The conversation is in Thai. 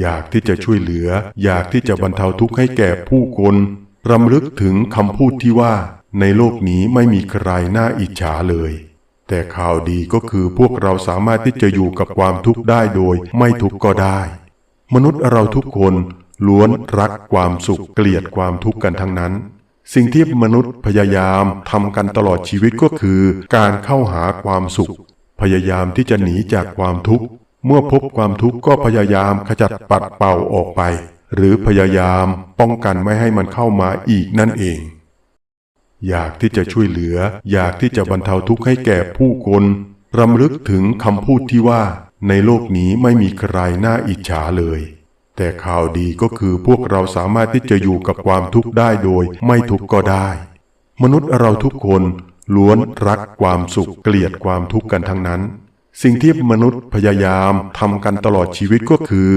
อยากที่จะช่วยเหลือ อยากที่จะบรรเทาทุกข์ให้แก่ผู้คนรำลึกถึงคำพูดที่ว่า ในโลกนี้ไม่มีใครน่าอิจฉาเลย แต่ข่าวดีก็คือพวกเราสามารถที่จะอยู่กับความทุกข์ได้โดย ไม่ทุกข์ก็ได้ มนุษย์เราทุกคนล้วนรักความสุขเกลียดความทุกข์กันทั้งนั้น สิ่งที่มนุษย์พยายามทำกันตลอดชีวิตก็คือ การเข้าหาความสุข พยายามที่จะหนีจากความทุกข์ เมื่อพบความทุกข์ก็พยายามขจัดปัดเป่าออกไป หรือพยายามป้องกันไม่ให้มันเข้ามาอีกนั่นเอง อยากที่จะช่วยเหลือ อยากที่จะบรรเทาทุกข์ให้แก่ผู้คนรำลึกถึงคำพูดที่ว่า ในโลกนี้ไม่มีใครน่าอิจฉาเลย แต่ข่าวดีก็คือพวกเราสามารถที่จะอยู่กับความทุกข์ได้โดย ไม่ทุกข์ก็ได้ มนุษย์เราทุกคนล้วนรักความสุขเกลียดความทุกข์กันทั้งนั้น สิ่งที่มนุษย์พยายามทำกันตลอดชีวิตก็คือ